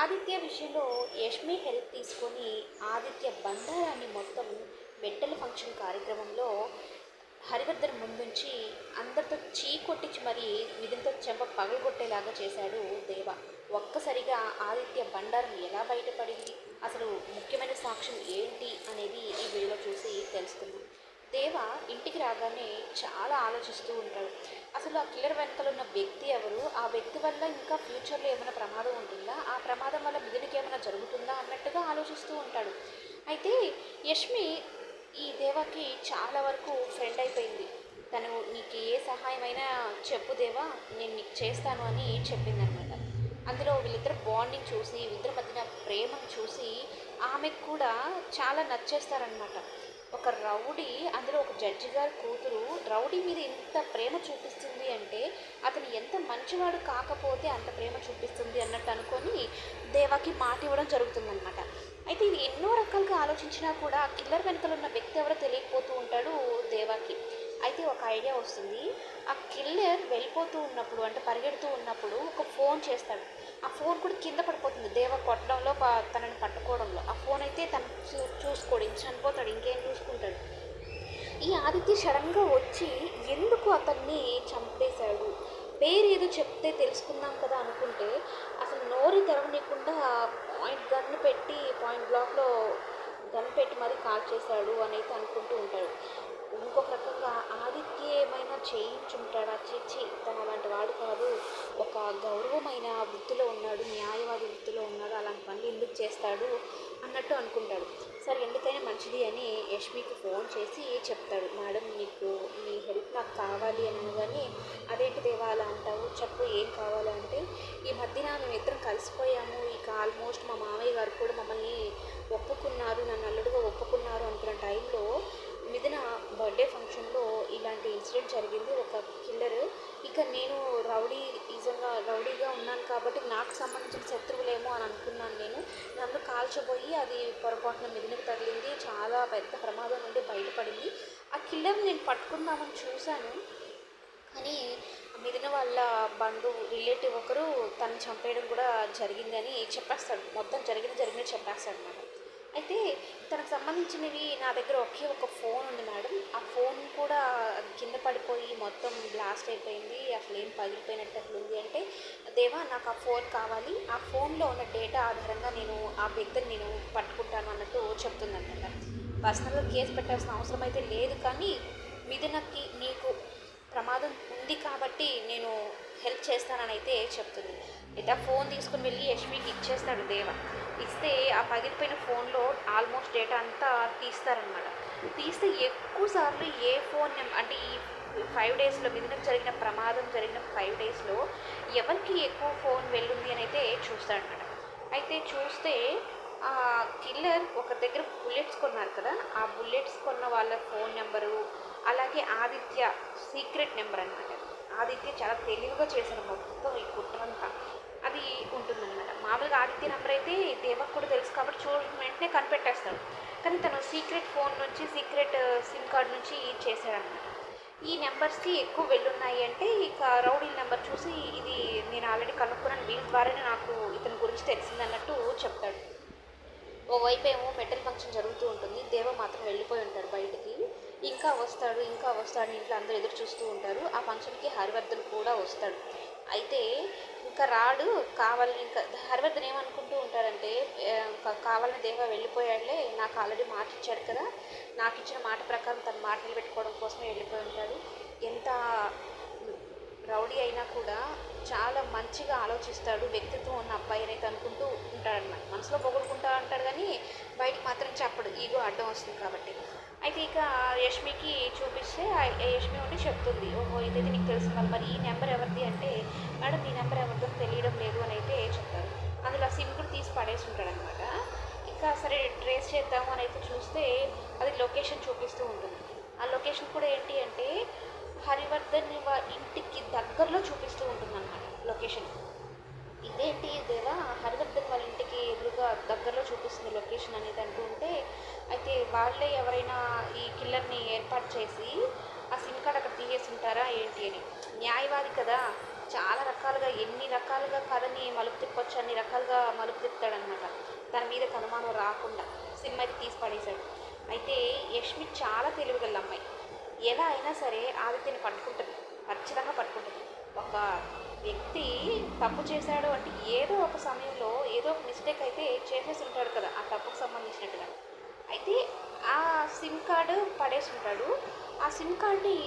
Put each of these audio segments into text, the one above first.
ఆదిత్య విషయంలో యష్మి హెల్ప్ తీసుకొని ఆదిత్య బంధారాన్ని మొత్తం మెట్టల ఫంక్షన్ కార్యక్రమంలో హరివర్ధన్ ముందుంచి అందరితో చీ కొట్టించి మరీ విధులతో చెంప పగలగొట్టేలాగా చేశాడు దేవ. ఒక్కసారిగా ఆదిత్య బండారం ఎలా బయటపడింది? అసలు ముఖ్యమైన సాక్ష్యం ఏంటి? అనేది ఈ వీడియోలో చూసి తెలుసుకుందాం. దేవ ఇంటికి రాగానే చాలా ఆలోచిస్తూ ఉంటాడు. అసలు ఆ కిల్లర్ వెనకాల ఉన్న వ్యక్తి ఎవరు? ఆ వ్యక్తి వల్ల ఇంకా ఫ్యూచర్లో ఏమైనా ప్రమాదం ఉంటుందా? ఆ ప్రమాదం వల్ల మిగిలికి ఏమైనా జరుగుతుందా? అన్నట్టుగా ఆలోచిస్తూ ఉంటాడు. అయితే యష్మి ఈ దేవాకి చాలా వరకు ఫ్రెండ్ అయిపోయింది. తను నీకు ఏ సహాయమైనా చెప్పు దేవా నేను నీకు చేస్తాను అని చెప్పిందనమాట. అందులో వీళ్ళిద్దరు బాండింగ్ చూసి వీళ్ళిద్దరి మధ్యన ప్రేమను చూసి ఆమెకు కూడా చాలా నచ్చేస్తారనమాట. ఒక రౌడీ అందులో ఒక జడ్జి గారి కూతురు రౌడీ మీద ఎంత ప్రేమ చూపిస్తుంది అంటే అతను ఎంత మంచివాడు కాకపోతే అంత ప్రేమ చూపిస్తుంది అన్నట్టు అనుకొని దేవాకి మాట ఇవ్వడం జరుగుతుందన్నమాట. అయితే ఇది ఎన్నో రకాలుగా ఆలోచించినా కూడా కిల్లర్ వెనుకలు ఉన్న వ్యక్తి ఎవరో తెలియకపోతూ ఉంటాడు దేవాకి. అయితే ఒక ఐడియా వస్తుంది. ఆ కిల్లర్ వెళ్ళిపోతూ ఉన్నప్పుడు అంటే పరిగెడుతూ ఉన్నప్పుడు ఒక ఫోన్ చేస్తాడు. ఆ ఫోన్ కూడా కింద పడిపోతుంది. దేవ కొట్టడంలో తనని పట్టుకోవడంలో. ఆ ఫోన్ అయితే తను చూ- చూసుకోడు. ఇంక చనిపోతాడు. ఇంకేం చూసుకుంటాడు? ఈ ఆదిత్య సడన్గా వచ్చి ఎందుకు అతన్ని చంపేశాడు? పేరు ఏదో చెప్తే తెలుసుకుందాం కదా అనుకుంటే అసలు నోరు తెరవనీయకుండా పాయింట్ గన్ను పెట్టి పాయింట్ బ్లాక్లో గన్ పెట్టి మరీ కాల్ చేశాడు అని అయితే అనుకుంటూ ఉంటాడు. ఇంకొక రకంగా ఆదిత్య ఏమైనా చేయించుంటాడా? చిచ్చి తన అలాంటి వాడు కాదు. ఒక గౌరవమైన వృత్తిలో ఉన్నాడు న్యాయవాది వృత్తిలో ఉన్నాడు అలాంటి చేస్తాడు అన్నట్టు అనుకుంటాడు. సరే ఎందుకైనా మంచిది అని యష్మికి ఫోన్ చేసి చెప్తాడు. మేడం నీకు మీ హెల్ప్ నాకు కావాలి అని అనగానే అదేంటి దేవా అలా అంటావు? చెప్పు ఏం కావాలి? అంటే ఈ మధ్యన మేము ఇద్దరం కలిసిపోయాము. ఇక ఆల్మోస్ట్ మా మామయ్య గారు కూడా మమ్మల్ని ఒప్పుకున్నారు. నన్ను అల్లుడుగా ఒప్పుకున్నారు అనుకున్న టైంలో మిథున బర్త్డే ఫంక్షన్లో ఇలాంటి ఇన్సిడెంట్ జరిగింది ఒక కిల్లర్ ఇక నేను రౌడీ ఈజంగా రౌడీగా ఉన్నాను కాబట్టి నాకు సంబంధించిన శత్రువులేమో అని అనుకున్నాను నేను నన్ను కాల్చబోయి అది పొరపాటున మిథునకు తగిలింది. చాలా పెద్ద ప్రమాదం నుండి బయటపడింది. ఆ కిల్లర్ నేను పట్టుకుందామని చూశాను. కానీ మిదిన వాళ్ళ బంధు రిలేటివ్ ఒకరు తను చంపేయడం కూడా జరిగిందని చెప్పేస్తాడు. మొత్తం జరిగిన జరిగిన చెప్పేస్తాడు అనమాట అయితే తనకు సంబంధించినవి నా దగ్గర ఒకే ఒక ఫోన్ ఉంది మేడం. ఆ ఫోన్ కూడా అది కింద పడిపోయి మొత్తం బ్లాస్ట్ అయిపోయింది. అసలు ఏం పగిలిపోయినట్టు ఉంది అంటే దేవా నాకు ఆ ఫోన్ కావాలి. ఆ ఫోన్లో ఉన్న డేటా ఆధారంగా నేను ఆ వ్యక్తిని నేను పట్టుకుంటాను అన్నట్టు చెప్తుందన్నమాట పర్సనల్గా కేసు పెట్టాల్సిన అవసరం అయితే లేదు కానీ మిథునకి నీకు ప్రమాదం ఉంది కాబట్టి నేను హెల్ప్ చేస్తానని అయితే చెప్తుంది. అయితే ఆ ఫోన్ తీసుకుని వెళ్ళి యశ్వికి ఇచ్చేస్తాడు దేవ. ఇస్తే ఆ పగిలిపోయిన ఫోన్లో ఆల్మోస్ట్ డేటా అంతా తీస్తారనమాట. తీస్తే ఎక్కువ సార్లు ఏ ఫోన్ అంటే ఈ ఫైవ్ డేస్లో మిథునకు జరిగిన ప్రమాదం జరిగిన ఫైవ్ డేస్లో ఎవరికి ఎక్కువ ఫోన్ వెళ్ళింది అని అయితే చూస్తాడనమాట అయితే చూస్తే ఆ కిల్లర్ ఒక దగ్గర బుల్లెట్స్ కొన్నారు కదా ఆ బుల్లెట్స్ కొన్న వాళ్ళ ఫోన్ నెంబరు అలాగే ఆదిత్య సీక్రెట్ నెంబర్ అనమాట. ఆదిత్య చాలా తెలివిగా చేశారు మొత్తం ఈ కుట్రంతా. ఆదిత్య అయితే దేవకు కూడా తెలుసు కాబట్టి చూడడం వెంటనే కనిపెట్టేస్తాడు. కానీ తను సీక్రెట్ ఫోన్ నుంచి సీక్రెట్ సిమ్ కార్డ్ నుంచి చేశాడనమాట ఈ నెంబర్స్కి ఎక్కువ వెళ్ళున్నాయి అంటే ఇక రౌడీ నెంబర్ చూసి ఇది నేను ఆల్రెడీ కనుక్కున్నాను వీళ్ళ ద్వారానే నాకు ఇతని గురించి తెలిసింది అన్నట్టు చెప్తాడు. ఓవైపు ఏమో మెటల్ ఫంక్షన్ జరుగుతూ ఉంటుంది దేవ మాత్రం వెళ్ళిపోయి ఉంటాడు బయటికి. ఇంకా వస్తాడు ఇంకా వస్తాడు ఇంట్లో అందరూ ఎదురు చూస్తూ ఉంటారు. ఆ ఫంక్షన్కి హరివర్ధన్ కూడా వస్తాడు. అయితే ఇంకా రాడు కావాలని ఇంకా హరివర్ధన్ ఏమనుకుంటూ ఉంటారంటే కావాలని దేవ వెళ్ళిపోయాడులే నాకు ఆల్రెడీ మాట ఇచ్చాడు కదా నాకు ఇచ్చిన మాట ప్రకారం తన మాట నిలబెట్టుకోవడం కోసమే వెళ్ళిపోయి ఉంటాడు. ఎంత రౌడీ అయినా కూడా చాలా మంచిగా ఆలోచిస్తాడు. వ్యక్తిత్వం ఉన్న అబ్బాయి అనేది అనుకుంటూ ఉంటాడనమాట మనసులో పొగుడుకుంటా అంటాడు కానీ బయటికి మాత్రం చెప్పడు. ఈగో అడ్డం వస్తుంది కాబట్టి. అయితే ఇక యష్మికి చూపిస్తే యష్మి ఉండి చెప్తుంది. ఓహో ఇదైతే నీకు తెలుసు మరి ఈ నెంబర్ ఎవరిది అంటే మేడం ఈ నెంబర్ ఎవరిదో తెలియడం లేదు అని అయితే చెప్తారు. అందులో ఆ సిమ్ కూడా తీసి పడేసి ఉంటాడనమాట ఇంకా సరే ట్రేస్ చేద్దాము అని అయితే చూస్తే అది లొకేషన్ చూపిస్తూ ఉంటుంది. ఆ లొకేషన్ కూడా ఏంటి అంటే హరివర్ధన్ ఇంటికి దగ్గరలో చూపిస్తూ ఉంటుందన్నమాట లొకేషన్ ఇదేంటి దేవా హరివర్ధన్ వాళ్ళ ఇంటికి ఎదురుగా దగ్గరలో చూపిస్తుంది లొకేషన్ అనేది అంటూ ఉంటే అయితే వాళ్ళే ఎవరైనా ఈ కిల్లర్ని ఏర్పాటు చేసి ఆ సిమ్ కార్డ్ అక్కడ తీసేసి ఉంటారా ఏంటి అని. న్యాయవాది కదా. చాలా రకాలుగా ఎన్ని రకాలుగా కథని మలుపు తిప్పొచ్చు అన్ని రకాలుగా మలుపు తిప్పుతాడనమాట దాని మీద అనుమానం రాకుండా సిమ్ అయితే తీసి పడేశాడు. అయితే యష్మి చాలా తెలివిగల అమ్మాయి. ఎలా అయినా సరే ఆదిత్యని పట్టుకుంటుంది ఖచ్చితంగా పట్టుకుంటుంది. ఒక వ్యక్తి తప్పు చేశాడు అంటే ఏదో ఒక సమయంలో ఏదో ఒక మిస్టేక్ అయితే చేసేసి ఉంటాడు కదా ఆ తప్పుకు సంబంధించినట్టుగా. అయితే ఆ సిమ్ కార్డు పడేసి ఉంటాడు ఆ సిమ్ కార్డ్ని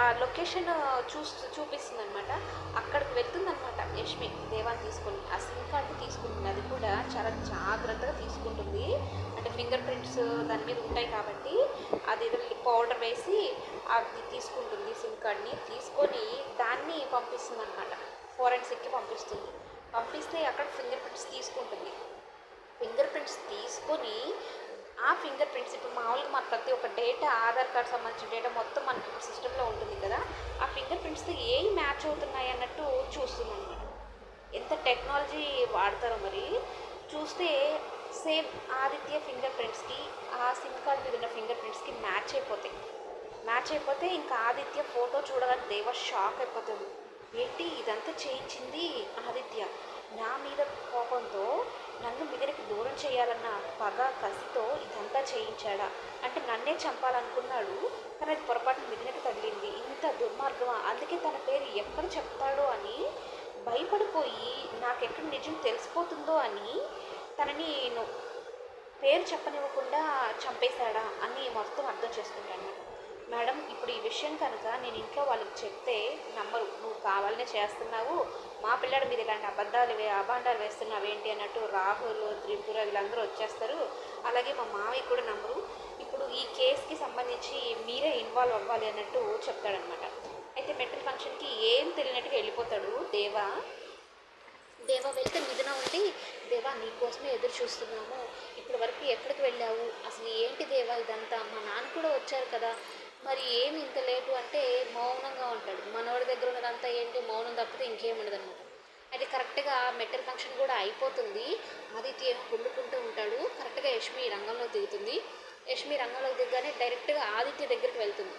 ఆ లొకేషన్ చూస్తూ చూపిస్తుంది అనమాట అక్కడికి వెళ్తుందనమాట యష్మి దేవాన్ని తీసుకొని. ఆ సిమ్ కార్డు తీసుకుంటుంది. అది కూడా చాలా జాగ్రత్తగా తీసుకుంటుంది. అంటే ఫింగర్ ప్రింట్స్ దాని మీద ఉంటాయి కాబట్టి అది పౌడర్ వేసి అది తీసుకుంటుంది సిమ్ కార్డ్ని. తీసుకొని దాన్ని పంపిస్తుంది అనమాట ఫోరెన్సిక్కి పంపిస్తుంది. పంపిస్తే అక్కడ ఫింగర్ ప్రింట్స్ తీసుకుంటుంది. ఫింగర్ ప్రింట్స్ తీసుకొని ఆ ఫింగర్ ప్రింట్స్ ఇప్పుడు మామూలుగా మన ప్రతి ఒక్క డేటా ఆధార్ కార్డ్ సంబంధించిన డేటా మొత్తం మనకి ఇప్పుడు సిస్టంలో ఉంటుంది కదా. ఆ ఫింగర్ ప్రింట్స్తో ఏవి మ్యాచ్ అవుతున్నాయి అన్నట్టు చూస్తుంది అనమాట ఎంత టెక్నాలజీ వాడతారో మరి. చూస్తే సేమ్ ఆదిత్య ఫింగర్ ప్రింట్స్కి ఆ సిమ్ కార్డ్ మీద ఉన్న ఫింగర్ ప్రింట్స్కి మ్యాచ్ అయిపోతాయి. మ్యాచ్ అయిపోతే ఇంకా ఆదిత్య ఫోటో చూడగానే దేవ షాక్ అయిపోతుంది. ఏంటి ఇదంతా చేయించింది ఆదిత్య? నా మీద కోపంతో మిగరికి చేయాలన్న పగ కసితో ఇదంతా చేయించాడా? అంటే నన్నే చంపాలనుకున్నాడు కానీ అది పొరపాటు మిగిలినకి తగిలింది. ఇంత దుర్మార్గమా? అందుకే తన పేరు ఎక్కడ చెప్తాడో అని భయపడిపోయి నాకెక్కడ నిజం తెలిసిపోతుందో అని తనని నేను పేరు చెప్పనివ్వకుండా చంపేశాడా అని మొత్తం అర్థం చేసుకుంటాను మేడం ఇప్పుడు ఈ విషయం కనుక నేను ఇంట్లో వాళ్ళకి చెప్తే నమ్మరు. నువ్వు కావాలనే చేస్తున్నావు మా పిల్లడి మీద ఇలాంటి అబద్ధాలు అబాండాలు వేస్తున్నావు ఏంటి అన్నట్టు రాహుల్ త్రిపుర వీళ్ళందరూ వచ్చేస్తారు. అలాగే మా మామయ్య కూడా నమ్మరు. ఇప్పుడు ఈ కేసుకి సంబంధించి మీరే ఇన్వాల్వ్ అవ్వాలి అన్నట్టు చెప్తాడనమాట అయితే మెట్రల్ ఫంక్షన్కి ఏం తెలియనట్టుగా వెళ్ళిపోతాడు దేవా? దేవా వెళ్తే మిథున ఉండి దేవా నీకోసమే ఎదురు చూస్తున్నాము. ఇప్పటి వరకు ఎక్కడికి వెళ్ళావు? అసలు ఏంటి దేవా ఇదంతా? మా నాన్న కూడా వచ్చారు కదా. మరి ఏమి ఇంత లేటు అంటే మౌనంగా ఉంటాడు. మనవాడి దగ్గర ఉన్నదంతా ఏంటి? మౌనం తప్పితే ఇంకేం ఉండదు అనమాట అది కరెక్ట్గా మెటల్ ఫంక్షన్ కూడా అయిపోతుంది. ఆదిత్య ఏమో కుళ్ళుకుంటూ ఉంటాడు. కరెక్ట్గా యష్మి రంగంలో దిగుతుంది. యష్మి రంగంలోకి దిగగానే డైరెక్ట్గా ఆదిత్య దగ్గరికి వెళ్తుంది.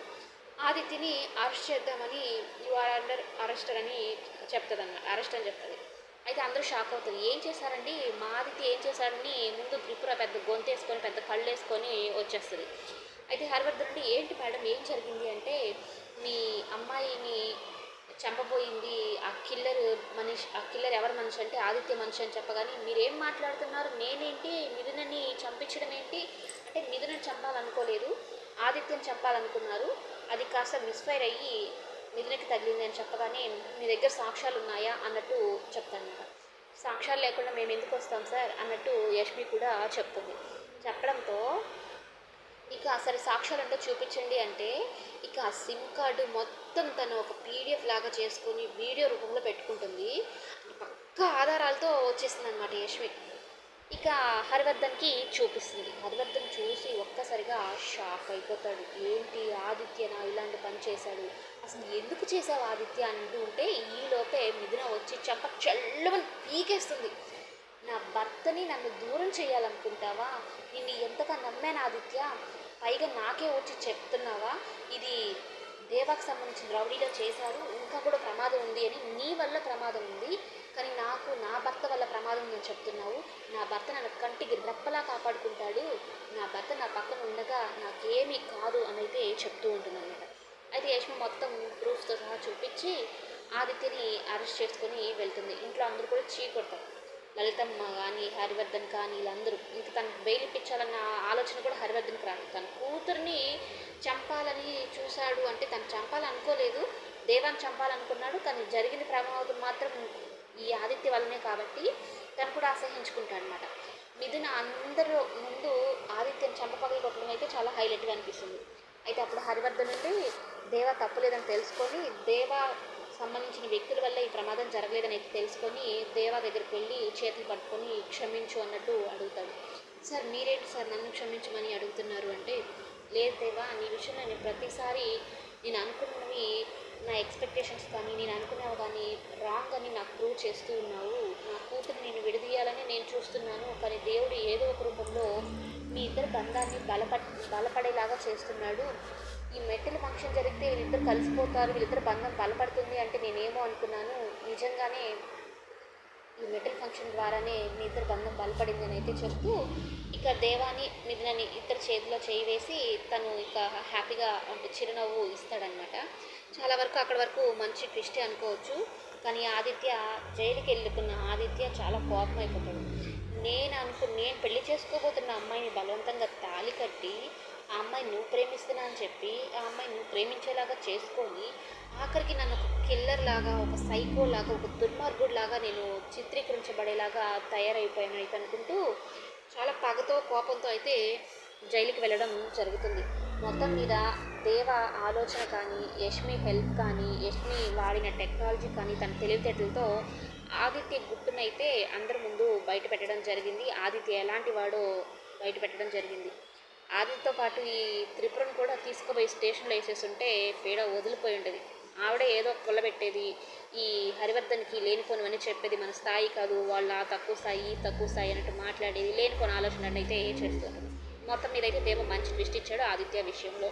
ఆదిత్యని అరెస్ట్ చేద్దామని యు ఆర్ అండర్ అరెస్టర్ అని చెప్తుంది అన్నమాట అరెస్ట్ అని చెప్తుంది. అయితే అందరూ షాక్ అవుతుంది ఏం చేశారండి? మా ఆదిత్య ఏం చేశారని ముందు త్రిపుర పెద్ద గొంతు వేసుకొని పెద్ద కళ్ళు వేసుకొని వచ్చేస్తుంది. అయితే హరివర్ధన్ నుండి ఏంటి మేడం ఏం జరిగింది అంటే మీ అమ్మాయిని చంపబోయింది ఆ కిల్లర్ మనిషి ఆ కిల్లర్ ఎవరి మనిషి అంటే ఆదిత్య మనిషి అని చెప్పగానే మీరేం మాట్లాడుతున్నారు నేనేంటి మిథునని చంపించడం ఏంటి? అంటే మిథునని చంపాలనుకోలేదు ఆదిత్యని చంపాలనుకున్నారు అది కాస్త మిస్ఫైర్ అయ్యి మిథునకి తగిలింది అని చెప్పగానే మీ దగ్గర సాక్ష్యాలు ఉన్నాయా అన్నట్టు చెప్తాను సాక్ష్యాలు లేకుండా మేము ఎందుకు వస్తాం సార్ అన్నట్టు యష్మి కూడా చెప్తుంది. చెప్పడంతో ఇక అసలు సాక్ష్యాలంటే చూపించండి అంటే ఇక ఆ సిమ్ కార్డు మొత్తం తను ఒక పీడిఎఫ్ లాగా చేసుకొని వీడియో రూపంలో పెట్టుకుంటుంది. పక్క ఆధారాలతో వచ్చేసింది అనమాట యశ్వి. ఇక హరివర్ధన్కి చూపిస్తుంది. హరివర్ధన్ చూసి ఒక్కసారిగా షాక్ అయిపోతాడు. ఏంటి ఆదిత్యనా ఇలాంటి పని చేశాడు? అసలు ఎందుకు చేశావు ఆదిత్య అంటూ ఉంటే ఈలోపే మిథున వచ్చి చంప చల్లమని పీకేస్తుంది. నా భర్తని నన్ను దూరం చేయాలనుకుంటావా? నిన్ను ఎంతగా నమ్మాను ఆదిత్య? పైగా నాకే వచ్చి చెప్తున్నావా? ఇది దేవాకు సంబంధించిన రౌడీలో చేశారు. ఇంకా కూడా ప్రమాదం ఉంది అని నీ వల్ల ప్రమాదం ఉంది. కానీ నాకు నా భర్త వల్ల ప్రమాదం ఉందని చెప్తున్నావు. నా భర్త నన్ను కంటికి రెప్పలా కాపాడుకుంటాడు. నా భర్త నా పక్కన ఉండగా నాకేమీ కాదు అని అయితే చెప్తూ ఉంటుందన్నమాట. అయితే యశ్మ మొత్తం ప్రూఫ్తో సహా చూపించి ఆదిత్యని అరెస్ట్ చేసుకొని వెళ్తుంది. ఇంట్లో అందరూ కూడా చీ కొడతారు లలితమ్మ కానీ హరివర్ధన్ కానీ వీళ్ళందరూ ఇంక తనకు బెయిల్ ఇప్పించాలన్న ఆలోచన కూడా హరివర్ధన్కి రాదు తన కూతుర్ని చంపాలని చూశాడు అంటే తను చంపాలనుకోలేదు. దేవాన్ని చంపాలనుకున్నాడు. కానీ జరిగిన ప్రమాదం మాత్రం ఈ ఆదిత్య వల్లనే కాబట్టి తను కూడా అసహించుకుంటాడు అనమాట మిథున అందరూ ముందు ఆదిత్యని చంపపగలు కొట్టడం అయితే చాలా హైలైట్గా అనిపిస్తుంది. అయితే అప్పుడు హరివర్ధన్ నుండి దేవ తప్పులేదని తెలుసుకొని దేవ సంబంధించిన వ్యక్తుల వల్ల ఈ ప్రమాదం జరగలేదని అయితే తెలుసుకొని దేవా దగ్గరికి వెళ్ళి చేతులు పట్టుకొని క్షమించు అన్నట్టు అడుగుతాడు. సార్ మీరేంటి సార్ నన్ను క్షమించమని అడుగుతున్నారు అంటే లేదు దేవా నీ విషయంలో నేను ప్రతిసారి నేను అనుకున్నవి నా ఎక్స్పెక్టేషన్స్ కానీ నేను అనుకున్నవి కానీ రాంగ్ అని నాకు ప్రూవ్ చేస్తూ ఉన్నావు. నా కూతురు నేను విడదీయాలని నేను చూస్తున్నాను. కానీ దేవుడు ఏదో ఒక రూపంలో మీ ఇద్దరు బంధాన్ని బలప బలపడేలాగా చేస్తున్నాడు. ఈ మెట్టెల ఫంక్షన్ జరిగితే వీళ్ళిద్దరు కలిసిపోతారు వీళ్ళిద్దరు బంధం బలపడుతుంది అంటే నేనేమో అనుకున్నాను. నిజంగానే ఈ మెటల్ ఫంక్షన్ ద్వారానే మీ ఇద్దరు బంధం బలపడింది అని అయితే చెప్తూ ఇక దేవాని మిథునని ఇద్దరు చేతిలో చేయి వేసి తను ఇక హ్యాపీగా అంటే చిరునవ్వు ఇస్తాడనమాట చాలా వరకు అక్కడ వరకు మంచి ట్విస్టే అనుకోవచ్చు కానీ ఆదిత్య జైలుకి వెళ్ళుకున్న ఆదిత్య చాలా కోపం అయిపోతాడు. నేను అనుకు నేను పెళ్ళి చేసుకోబోతున్న అమ్మాయిని బలవంతంగా తాళి కట్టి ఆ అమ్మాయి నువ్వు ప్రేమిస్తున్నా అని చెప్పి ఆ అమ్మాయి నువ్వు ప్రేమించేలాగా చేసుకొని ఆఖరికి నన్ను ఒక కిల్లర్ లాగా ఒక సైకో లాగా ఒక దుర్మార్గుడు లాగా నేను చిత్రీకరించబడేలాగా తయారైపోయాను అయితే అనుకుంటూ చాలా పగతో కోపంతో అయితే జైలుకి వెళ్ళడం జరుగుతుంది. మొత్తం మీద దేవ ఆలోచన కానీ యష్మి హెల్ప్ కానీ యష్మి వాడిన టెక్నాలజీ కానీ తన తెలివితేటలతో ఆదిత్య గుట్టునైతే అందరి ముందు బయట పెట్టడం జరిగింది. ఆదిత్య ఎలాంటి వాడో బయట పెట్టడం జరిగింది. ఆదితో పాటు ఈ త్రిపురను కూడా తీసుకుపోయి స్టేషన్లో వేసేస్తుంటే పేడ వదిలిపోయి ఉండేది ఆవిడే ఏదో కొల్లబెట్టేది ఈ హరివర్ధన్కి లేనిపోనివని చెప్పేది మన స్థాయి కాదు వాళ్ళ ఆ తక్కువ స్థాయి ఈ తక్కువ స్థాయి అన్నట్టు మాట్లాడేది లేనిపోని ఆలోచనలు అయితే చేస్తుంది మొత్తం మీద అయితే దేవ మంచి దృష్టి ఇచ్చాడు ఆదిత్య విషయంలో.